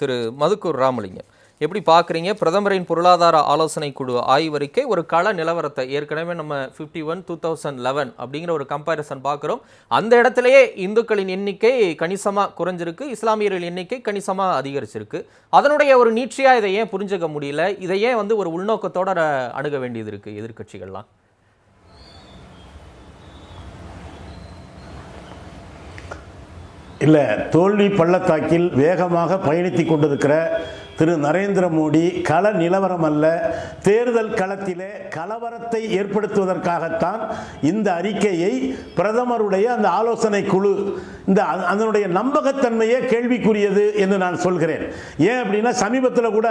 திரு மதுக்கூர் ராமலிங்கம். எப்படி பார்க்குறீங்க? பிரதமரின் பொருளாதார ஆலோசனை குழு ஆய்வறிக்கை ஒரு கள நிலவரத்தை ஏற்கனவே நம்ம fifty one two thousand eleven அப்படிங்கிற ஒரு கம்பேரிசன் பார்க்குறோம். அந்த இடத்துலையே இந்துக்களின் எண்ணிக்கை கணிசமாக குறைஞ்சிருக்கு. இஸ்லாமியர்கள் எண்ணிக்கை கணிசமாக அதிகரிச்சிருக்கு. அதனுடைய ஒரு நீட்சியாக இதை ஏன் புரிஞ்சுக்க முடியல? இதை ஏன் வந்து ஒரு உள்நோக்கத்தோட அணுக வேண்டியது இருக்குது எதிர்க்கட்சிகள்லாம்? இல்லை தோல்வி பள்ளத்தாக்கில் வேகமாக பயணித்து கொண்டிருக்கிற திரு நரேந்திர மோடி கள நிலவரம் அல்ல தேர்தல் களத்திலே கலவரத்தை ஏற்படுத்துவதற்காகத்தான் இந்த அறிக்கையை பிரதமருடைய அந்த ஆலோசனை குழு இந்த அதனுடைய நம்பகத்தன்மையே கேள்விக்குரியது என்று நான் சொல்கிறேன். ஏன் அப்படின்னா சமீபத்தில் கூட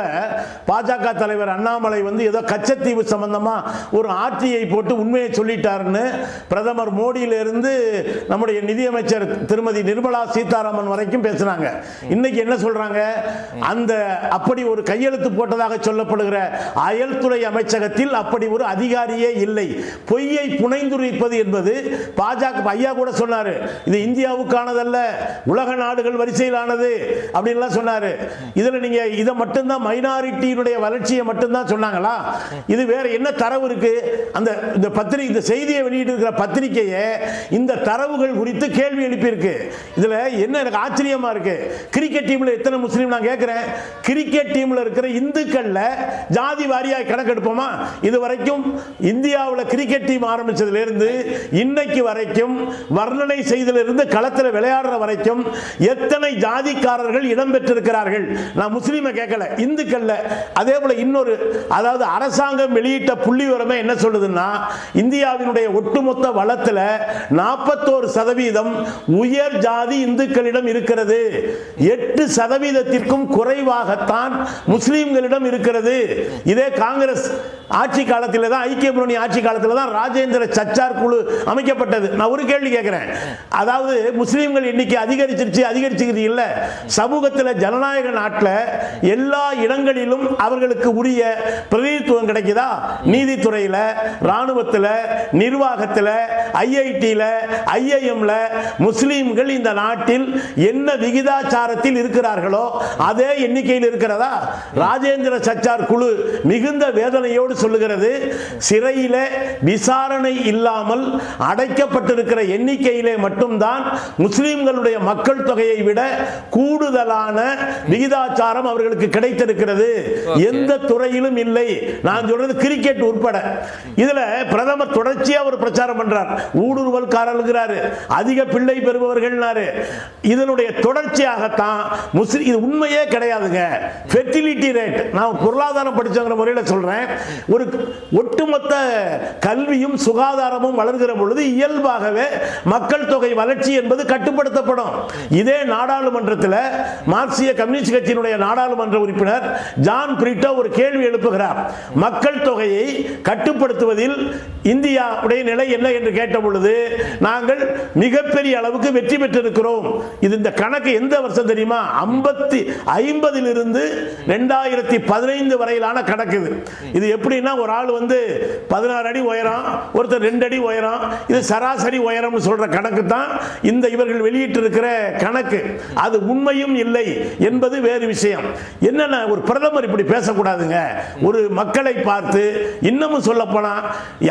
பாஜக தலைவர் அண்ணாமலை வந்து ஏதோ கச்சத்தீவு சம்பந்தமாக ஒரு ஆட்சியை போட்டு உண்மையை சொல்லிட்டாருன்னு பிரதமர் மோடியிலிருந்து நம்முடைய நிதியமைச்சர் திருமதி நிர்மலா சீதாராமன் வரைக்கும் பேசுனாங்க. இன்னைக்கு என்ன சொல்றாங்க? அந்த அப்படி ஒரு கையெழுத்து போட்டதாக சொல்லப்படுகிற அயல்துறை அமைச்சகத்தில் அப்படி ஒரு அதிகாரியே இல்லை. பொய்யை புனைந்துரைப்பது என்பது பாஜக ஐயா கூட சொன்னாரு. இது இந்தியாவுக்கான வரிசையிலானதல்ல. உலக நாடுகள் வரிசையிலானது அப்படின்லாம் சொன்னார். இதுல நீங்க இதை மட்டும்தான் மைனாரிட்டியினுடைய வளர்ச்சியை மட்டும்தான் சொன்னாங்களா? இது வேற என்ன தரவு இருக்கு? அந்த இந்த பத்திரிகை இந்த செய்தியை வெளியிட்டு இருக்கிற பத்திரிகையை இந்த தரவுகள் குறித்து கேள்வி எழுப்பியிருக்கு. இதுல என்ன எனக்கு ஆச்சரியமா இருக்கு? கிரிக்கெட் டீமில் எத்தனை முஸ்லீம் நான் கேட்குறேன் கிரிக்கெட் டீம்ல இருக்கிற இந்துக்கள்ல ஜாதி வாரியாக கணக்கெடுப்போமா இது வரைக்கும் இந்தியாவில் கிரிக்கெட் டீம் ஆரம்பிச்சதுல இருந்து இன்னைக்கு வரைக்கும் வர்ணனை செய்திலிருந்து களத்தில் விளையாடுற வரைக்கும் எத்தனை ஜாதிக்காரர்கள் இடம்பெற்றிருக்கிறார்கள் நான் முஸ்லீமை கேட்கல இந்துக்கள்ல. அதே போல இன்னொரு அதாவது அரசாங்கம் வெளியிட்ட புள்ளி விவரமே என்ன சொல்லுதுன்னா இந்தியாவினுடைய ஒட்டுமொத்த வளத்துல நாற்பத்தோரு சதவீதம் உயர் ஜாதி இந்துக்களிடம் இருக்கிறது. எட்டு சதவீதத்திற்கும் குறைவாகத்தான் முஸ்லீம்களிடம் இருக்கிறது. இதே காங்கிரஸ் ஆட்சி காலத்தில் தான் ஐக்கிய முன்னணி ஆட்சி காலத்தில் தான் ராஜேந்திர சச்சார் குழு அமைக்கப்பட்டது. நான் ஒரு கேள்வி கேட்கிறேன். அதாவது முஸ்லீம் முஸ்லீம்கள் எண்ணிக்கை அதிகரிச்சிருச்சு அதிகரிச்சுக்கிறது சமூகத்தில் ஜனநாயக நாட்டில் எல்லா இடங்களிலும் அவர்களுக்கு உரிய பிரதிநிதித்துவம் கிடைக்குதா? நீதித்துறையில் ராணுவத்தில் நிர்வாகத்தில் ஐஐடியில் ஐஐஎம்ல முஸ்லீம்கள் இந்த நாட்டில் என்ன விகிதாச்சாரத்தில் இருக்கிறார்களோ அதே எண்ணிக்கையில் இருக்கிறதா? ராஜேந்திர சச்சார் குழு மிகுந்த வேதனையோடு சொல்லுகிறது சிறையில் விசாரணை இல்லாமல் அடைக்கப்பட்டிருக்கிற எண்ணிக்கையிலே மட்டும்தான் முஸ்லிம்களுடைய மக்கள் தொகையை விட கூடுதலான விகிதாச்சாரம் அவர்களுக்கு கிடைத்திருக்கிறது. எந்த துறையிலும் இல்லை. நான் சொல்றது கிரிக்கெட் உட்பட. இதுல பிரதமர் தொடர்ச்சியா ஒரு பிரச்சாரம் பண்றார். ஊடுருவல்காரர்கள்ங்கிறாரு அதிக பிள்ளை பெறுபவர்கள்னாரு. இதனுடைய தொடர்ச்சியாகத்தான் முஸ்லிம் இது உண்மையே கிடையாதுங்க. ஃபெர்டிலிட்டி ரேட் நான் பொருளாதாரம் படிச்சவங்கிற முறையில் சொல்றேன். ஒரு ஒட்டுமொத்த கல்வியும் சுகாதாரமும் வளர்கிற பொழுது இயல்பாகவே மக்கள் தொகை வளர்ச்சி என்பது கட்டுப்படுத்தப்படும். இதே நாடாளுமன்றத்தில் மார்க்சிய கம்யூனிஸ்ட் கட்சியினுடைய நாடாளுமன்ற உறுப்பினர் ஜான் பிரிட்டோ ஒரு கேள்வி எழுப்புகிறார். மக்கள் தொகையை கட்டுப்படுத்துவதில் இந்தியாவுடைய நிலை என்ன என்று கேட்ட பொழுது நாங்கள் மிகப்பெரிய அளவுக்கு வெற்றி பெற்றிருக்கிறோம். இது இந்த கணக்கு எந்த வருஷம் தெரியுமா? ஐம்பத்தி ஐம்பதில் இருந்து ரெண்டாயிரத்தி பதினைந்து வரையிலான கணக்கு இது. இது எப்படின்னா ஒரு ஆள் வந்து பதினாறு அடி உயரம் ஒருத்தர் ரெண்டு அடி உயரம் இது சராசரி உயரம்னு சொல்ற கணக்கு தான். இந்த இவர்கள் வெளியிட்டு இருக்கிற கணக்கு அது உண்மையும் இல்லை என்பது வேறு விஷயம். என்னென்ன ஒரு பிரதமர் இப்படி பேசக்கூடாதுங்க. ஒரு மக்களை பார்த்து இன்னமும் சொல்ல போனா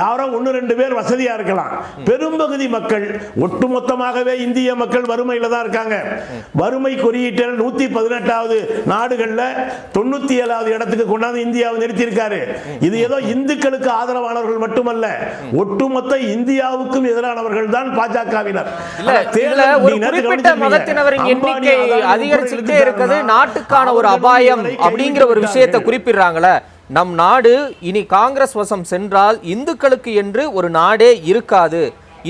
யாரோ ஒன்று ரெண்டு பேர் வசதியா இருக்கலாம். பெரும்பகுதி மக்கள் ஒட்டுமொத்தமாகவே இந்திய மக்கள் வறுமையில் தான் இருக்காங்க. வறுமை குறியீட்டில் நூத்தி பதினெட்டாவது நாடுகள்ல தொண்ணூத்தி ஏழாவது இடத்துக்கு கொண்டாந்து இந்தியாவை நிறுத்தியிருக்காரு. இது ஏதோ இந்துக்களுக்கு ஆதரவானவர்கள் மட்டுமல்ல ஒட்டுமொத்த இந்தியாவுக்கும் எதிரானவர்கள் தான் பாஜகவினர். ஒரு குறிப்பிட்ட மதத்தினரின் எண்ணிக்கை அதிகரிச்சுக்கிட்டே இருக்குது. நாட்டுக்கான ஒரு அபாயம் அப்படிங்கிற ஒரு விஷயத்தை குறிப்பிடுறாங்களே. நம் நாடு இனி காங்கிரஸ் வசம் சென்றால் இந்துக்களுக்கு என்று ஒரு நாடே இருக்காது.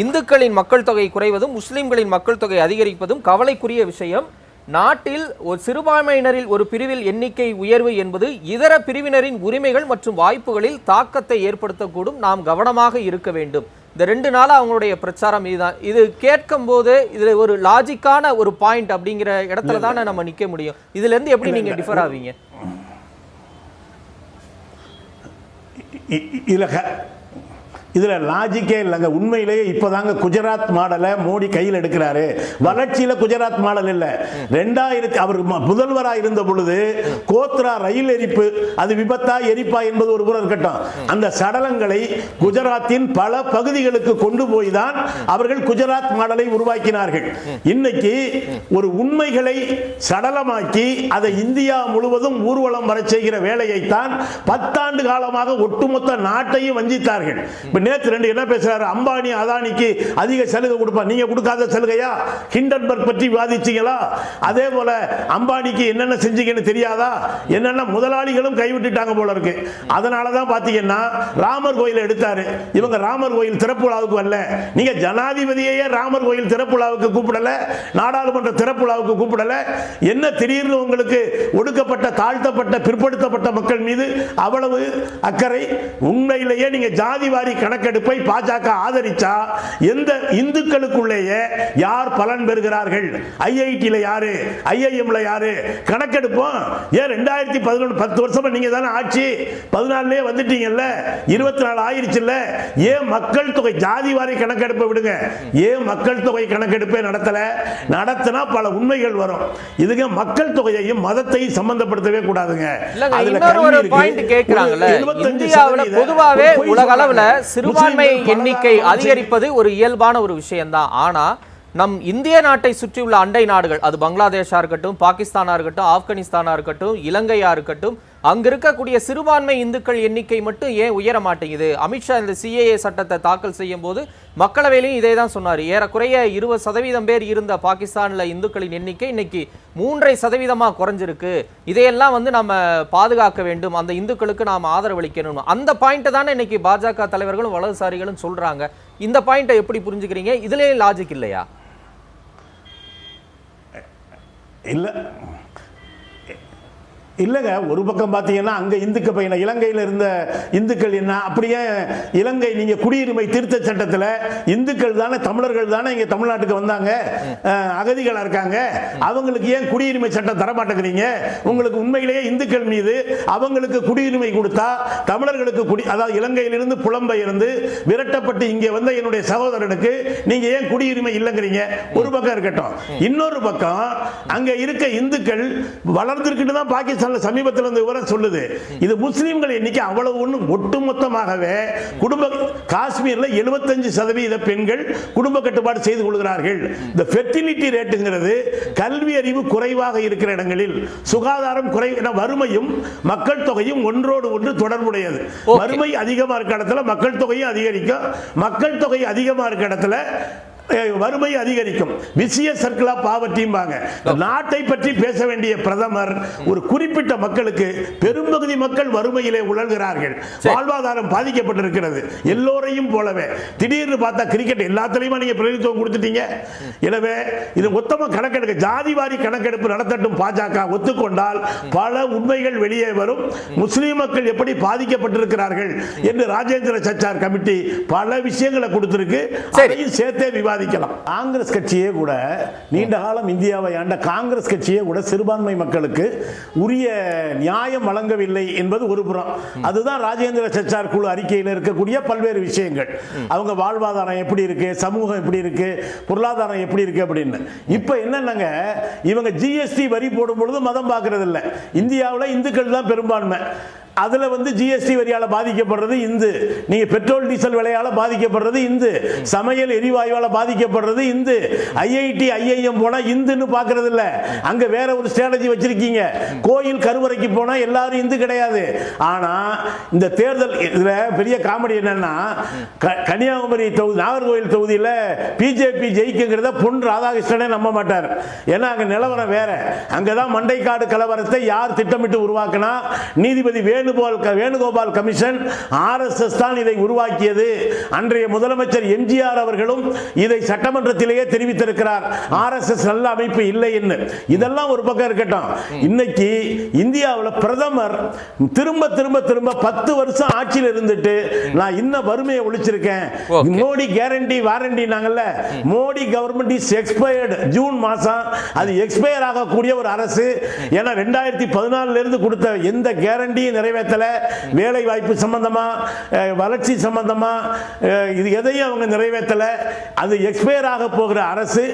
இந்துக்களின் மக்கள் தொகை குறைவதும் முஸ்லிம்களின் மக்கள் தொகை அதிகரிப்பதும் கவலைக்குரிய விஷயம். நாட்டில் ஒரு சிறுபான்மையினரில் ஒரு பிரிவில் எண்ணிக்கை உயர்வு என்பது இதர பிரிவினரின் உரிமைகள் மற்றும் வாய்ப்புகளில் தாக்கத்தை ஏற்படுத்தக்கூடும். நாம் கவனமாக இருக்க வேண்டும். இந்த ரெண்டு நாளா அவங்களுடைய பிரச்சாரம் இதுதான். இது கேட்கும் போது இதுல ஒரு லாஜிக்கான ஒரு பாயிண்ட் அப்படிங்கிற இடத்துல தானே நம்ம நிக்க முடியும். இதுல இருந்து எப்படி நீங்க டிஃபர் ஆவீங்க? இதுல இதுல லாஜிக்கே இல்லைங்க. உண்மையிலேயே இப்பதாங்க குஜராத் மாடலை மோடி கையில் எடுக்கிறாரு. வளர்ச்சியில குஜராத் மாடல் இல்ல. ரெண்டாயிரத்தி அவர் முதல்வரா இருந்த பொழுது கோத்ரா ரயில் எரிப்பு அது விபத்தா எரிப்பா என்பது ஒரு புறம் இருக்கட்டும். அந்த சடலங்களை குஜராத்தின் பல பகுதிகளுக்கு கொண்டு போய் தான் அவர்கள் குஜராத் மாடலை உருவாக்கினார்கள். இன்னைக்கு ஒரு உண்மைகளை சடலமாக்கி அதை இந்தியா முழுவதும் ஊர்வலம் வர செய்கிற வேலையைத்தான் பத்தாண்டு காலமாக ஒட்டுமொத்த நாட்டையும் வஞ்சித்தார்கள். நேற்று ரெண்டு என்ன பேசுறாரு? அம்பானி அதானிக்கு அதிக சலுகை கொடுப்பா. நீங்க கொடுக்காத சலுகையா? ஹிண்டன்பர்க் பற்றி விவாதிச்சீங்களா? அதே போல அம்பானிக்கு என்னென்ன செஞ்சீங்கன்னு தெரியாதா? என்னென்ன முதலாளிகளும் கைவிட்டுட்டாங்க போல இருக்கு. அதனால தான் பாத்தீங்கன்னா ராமர் கோயில் எடுத்தாரு. இவங்க ராமர் கோயில் திறப்பு விழாவுக்கு வரல. நீங்க ஜனாதிபதியையே ராமர் கோயில் திறப்பு விழாவுக்கு கூப்பிடல. நாடாளுமன்ற திறப்பு விழாவுக்கு கூப்பிடல. என்ன திடீர்னு உங்களுக்கு ஒடுக்கப்பட்ட தாழ்த்தப்பட்ட பிற்படுத்தப்பட்ட மக்கள் மீது அவ்வளவு அக்கறை? உண்மையிலேயே நீங்க ஜாதி வாரி கணக்கெடுப்பை பாஜக ஆதரிச்சா எந்த இந்துக்களுக்குள்ளேயே யார் பலன் பெறுகிறார்கள்? ஐஐடியில் யாரு? ஐஐஎம்ல யாரு? கணக்கெடுப்போம். ஏன் ரெண்டாயிரத்தி பதினொன்று பத்து வருஷமா நீங்க தானே ஆட்சி? பதினாலுலயே வந்துட்டீங்கல்ல? இருபத்தி நாலு ஆயிருச்சுல்ல? ஏன் மக்கள் தொகை ஜாதி வாரி கணக்கெடுப்பை விடுங்க. ஏன் மக்கள் தொகை கணக்கெடுப்பே நடத்தல? நடத்தினா பல உண்மைகள் வரும். இதுங்க மக்கள் தொகையையும் மதத்தையும் சம்பந்தப்படுத்தவே கூடாதுங்க. அதுல இன்னொரு கல்வி ஒரு இருக்கு. பாயிண்ட் கேக்குறாங்கல்ல. ஒரு 75 இந்தியாவுல சதவீத பொதுவாவே பொய் உலக அளவுல. சிறுபான்மை எண்ணிக்கை அதிகரிப்பது ஒரு இயல்பான ஒரு விஷயம்தான். ஆனா நம் இந்திய நாட்டை சுற்றியுள்ள அண்டை நாடுகள் அது பங்களாதேஷாக இருக்கட்டும் பாகிஸ்தானாக இருக்கட்டும் ஆப்கானிஸ்தானாக இருக்கட்டும் இலங்கையாக இருக்கட்டும் அங்கு இருக்கக்கூடிய சிறுபான்மை இந்துக்கள் எண்ணிக்கை மட்டும் ஏன் உயர மாட்டேங்குது? அமித்ஷா இந்த சிஏஏ சட்டத்தை தாக்கல் செய்யும் போது மக்களவையிலையும் இதே தான் சொன்னார். ஏறக்குறைய இருபது சதவீதம் பேர் இருந்த பாகிஸ்தானில் இந்துக்களின் எண்ணிக்கை இன்னைக்கு மூன்றரை சதவீதமாக குறைஞ்சிருக்கு. இதையெல்லாம் வந்து நம்ம பாதுகாக்க வேண்டும். அந்த இந்துக்களுக்கு நாம் ஆதரவளிக்கணும் அந்த பாயிண்ட் தானே இன்னைக்கு பாஜக தலைவர்களும் வலதுசாரிகளும் சொல்றாங்க. இந்த பாயிண்ட்டை எப்படி புரிஞ்சுக்கிறீங்க? இதுலேயும் லாஜிக் இல்லையா? இல்ல இல்லைங்க ஒரு பக்கம் பார்த்தீங்கன்னா அங்கே இந்துக்க பையனை இலங்கையில் இருந்த இந்துக்கள் என்ன? அப்படியே இலங்கை நீங்கள் குடியுரிமை திருத்த சட்டத்தில் இந்துக்கள் தானே தமிழர்கள் தானே இங்கே தமிழ்நாட்டுக்கு வந்தாங்க அகதிகளாக இருக்காங்க. அவங்களுக்கு ஏன் குடியுரிமை சட்டம் தர மாட்டேங்கிறீங்க உங்களுக்கு உண்மையிலேயே இந்துக்கள் மீது அவங்களுக்கு குடியுரிமை கொடுத்தா தமிழர்களுக்கு குடி அதாவது இலங்கையிலிருந்து புலம்பெயர்ந்து விரட்டப்பட்டு இங்கே வந்த என்னுடைய சகோதரனுக்கு நீங்கள் ஏன் குடியுரிமை இல்லைங்கிறீங்க? ஒரு பக்கம் இருக்கட்டும். இன்னொரு பக்கம் அங்கே இருக்க இந்துக்கள் வளர்ந்துருக்கிட்டு தான் பாகிஸ்தான் பாகிஸ்தான்ல சமீபத்தில் இந்த விவரம் சொல்லுது. இது முஸ்லீம்கள் எண்ணிக்கை அவ்வளவு ஒன்று ஒட்டுமொத்தமாகவே குடும்ப காஷ்மீர்ல 75% சதவீத பெண்கள் குடும்ப கட்டுப்பாடு செய்து கொள்கிறார்கள். இந்த ஃபெர்டிலிட்டி ரேட்டுங்கிறது கல்வி அறிவு குறைவாக இருக்கிற இடங்களில் சுகாதாரம் குறை வறுமையும் மக்கள் தொகையும் ஒன்றோடு ஒன்று தொடர்புடையது. வறுமை அதிகமா இருக்க இடத்துல மக்கள் தொகையும் அதிகரிக்கும். மக்கள் தொகை அதிகமா இருக்க இடத்துல வறுமை அதிகரிக்கும். விசிய சர்க்கிள் ஆஃப் பாவர்ட்டிம்பாங்க நாட்டை பற்றி பேச வேண்டிய பிரதமர் ஒரு குறிப்பிட்ட மக்களுக்கு பெரும்பகுதி மக்கள் வறுமையிலே உழல்கிறார்கள். வாழ்வாதாரம் பாதிக்கப்பட்டிருக்கிறது. எல்லோரையும் போலவே. திடீர்னு பார்த்தா கிரிக்கெட் எல்லாத்துலயுமா நீங்க பிரதிநிதித்துவம் கொடுத்துட்டீங்க? எனவே இது மொத்தமா கணக்கெடுக்க ஜாதி வாரி கணக்கெடுப்பு நடத்தட்டும் பாஜக ஒத்துக்கொண்டால் பல உண்மைகள் வெளியே வரும். முஸ்லிம் மக்கள் எப்படி பாதிக்கப்பட்டிருக்கிறார்கள் என்று ராஜேந்திர சச்சார் கமிட்டி பல விஷயங்களை கொடுத்திருக்கு. அதையும் சேர்த்தே விவாதிக்கலாம் காங்கிரஸ் கட்சியே கூட நீண்ட காலம் இந்தியாவை ஆண்ட காங்கிரஸ் கட்சியே கூட சிறுபான்மை மக்களுக்கு உரிய நியாயம் வழங்கவில்லை என்பது ஒரு புறம். அதுதான் ராஜேந்திர சச்சார் குழு அறிக்கையில் இருக்கக்கூடிய பல்வேறு விஷயங்கள். அவங்க வாழ்வாதாரம் எப்படி இருக்கு சமூகம் எப்படி இருக்கு பொருளாதாரம் எப்படி இருக்கு அப்படின்னு. இப்போ என்னன்னாங்க இவங்க ஜிஎஸ்டி வரி போடும் பொழுது மதம் பார்க்கறது இல்லை இந்தியாவில் இந்துக்கள் தான் பெரும்பான்மை. அதுல வந்து ஜிஎஸ்டி வரியால பாதிக்கப்படுறது இந்து. நீங்க பெட்ரோல் டீசல் விலையால பாதிக்கப்படுறது இந்து. சமையல் எரிவாயுவால பாதிக்கப்படுறது இந்து. ஐஐடி ஐஐஎம் போனா இந்துன்னு பாக்குறது இல்ல அங்க வேற ஒரு ஸ்ட்ராட்டஜி வச்சிருக்கீங்க. கோயில் கருவறைக்கு போனா எல்லாரும் இந்து கிடையாது. ஆனா இந்த தேர்தல் இதுல பெரிய காமெடி என்னன்னா க- கன்னியாகுமரி தொகுதி நாகர்கோவில் தொகுதியில் பிஜேபி ஜெயிக்குங்கிறத பொன் ராதாகிருஷ்ணனே நம்ப மாட்டார். ஏன்னா அங்க நிலவரம் வேற. அங்கதான் மண்டைக்காடு கலவரத்தை யார் திட்டமிட்டு உருவாக்கினா நீதிபதி வேணு வேணுகோபால் வேணுகோபால் கமிஷன் ஆர்எஸ்எஸ் தான் இதை உருவாக்கியது. அன்றைய முதலமைச்சர் எம்ஜிஆர் அவர்களும் இதை சட்டமன்றத்திலேயே தெரிவித்திருக்கிறார். ஆர்எஸ்எஸ் நல்ல அமைப்பு இல்லை என்று. இதெல்லாம் ஒரு பக்கம் இருக்கட்டும். இன்னைக்கு இந்தியாவில் பிரதமர் திரும்ப திரும்ப திரும்ப பத்து வருஷம் ஆட்சியில் இருந்துட்டு நான் இன்னும் வறுமையை ஒழிச்சிருக்கேன். Modi guarantee warranty நாங்கல்ல Modi government is expired June மாசம். அது எக்ஸ்பயர் ஆகக்கூடிய ஒரு அரசு. ஏன்னா ரெண்டாயிரத்தி பதினாலுல இருந்து கொடுத்த எந்த கேரண்டியும் நிறைவேற்ற நிறைவேற்றல. வேலை வாய்ப்பு சம்பந்தமா வளர்ச்சி சம்பந்தமா இது எதையும் அவங்க நிறைவேற்றல. அது எக்ஸ்பயர் ஆக போகிற அரசு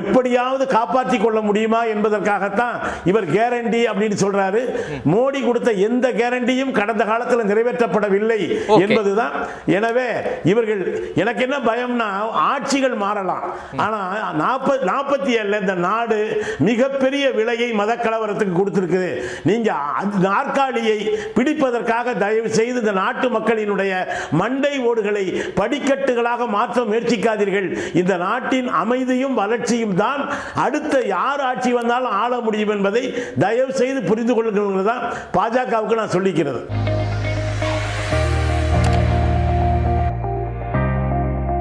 எப்படியாவது காப்பாற்றி கொள்ள முடியுமா என்பதற்காகத்தான் இவர் கேரண்டி அப்படின்னு சொல்றாரு. மோடி கொடுத்த எந்த கேரண்டியும் கடந்த காலத்தில் நிறைவேற்றப்படவில்லை. என்பதுதான். எனவே இவர்கள் எனக்கு என்ன பயம்னா ஆட்சிகள் மாறலாம். ஆனா நாற்பது நாற்பத்தி ஏழுல இந்த நாடு மிகப்பெரிய விலையை மத கலவரத்துக்கு கொடுத்திருக்குது. நீங்க அந்த நாற்காலியை பிடிப்பதற்காக தயவு செய்து இந்த நாட்டு மக்களினுடைய மண்டை ஓடுகளை படிக்கட்டுகளாக மாற்ற முயற்சிக்காதீர்கள். இந்த நாட்டின் அமைதியும் வளர்ச்சியும் தான் அடுத்த யார் ஆட்சி வந்தாலும் ஆள முடியும் என்பதை தயவு செய்து புரிந்து கொள்ளுங்கள் தான் பாஜகவுக்கு நான் சொல்லிக்கிறது.